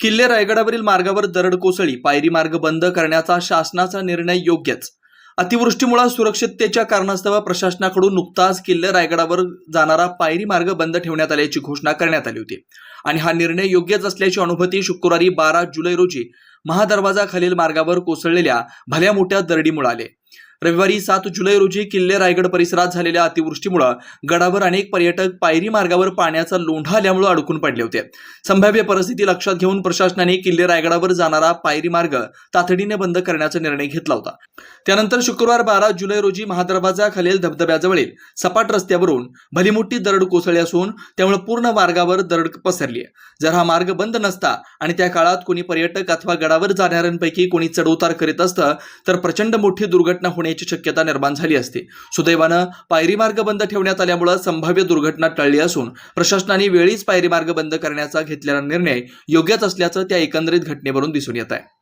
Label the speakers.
Speaker 1: किल्ले रायगडावरील मार्गावर दरड कोसळी पायरी मार्ग बंद करण्याचा शासनाचा निर्णय योग्यच. अतिवृष्टीमुळे सुरक्षिततेच्या कारणास्तव प्रशासनाकडून नुकताच किल्ले रायगडावर जाणारा पायरी मार्ग बंद ठेवण्यात आल्याची घोषणा करण्यात आली होती. आणि हा निर्णय योग्यच असल्याची अनुभूती शुक्रवारी बारा जुलै रोजी महादरवाजा खालील मार्गावर कोसळलेल्या भल्या मोठ्या दरडीमुळे आले. रविवारी सात जुलै रोजी किल्ले रायगड परिसरात झालेल्या अतिवृष्टीमुळे गडावर अनेक पर्यटक पायरी मार्गावर पाण्याचा लोंढा आल्यामुळे अडकून पडले होते. संभाव्य परिस्थिती लक्षात घेऊन प्रशासनाने किल्ले रायगडावर जाणारा पायरी मार्ग तातडीने बंद करण्याचा निर्णय घेतला होता. त्यानंतर शुक्रवार बारा जुलै रोजी महादरवाजा खालील धबधब्याजवळील सपाट रस्त्यावरून भलीमोठी दरड कोसळली असून त्यामुळे पूर्ण मार्गावर दरड पसरली जर हा मार्ग बंद नसता आणि त्या काळात कोणी पर्यटक अथवा गडावर जाणाऱ्यांपैकी कोणी चढउतार करीत असतं तर प्रचंड मोठी दुर्घटना होणे होण्याची शक्यता निर्माण झाली असते. सुदैवानं पायरी मार्ग बंद ठेवण्यात आल्यामुळे संभाव्य दुर्घटना टळली असून प्रशासनाने वेळीच पायरी मार्ग बंद करण्याचा घेतलेला निर्णय योग्यच असल्याचं त्या एकंदरीत घटनेवरून दिसून येत आहे.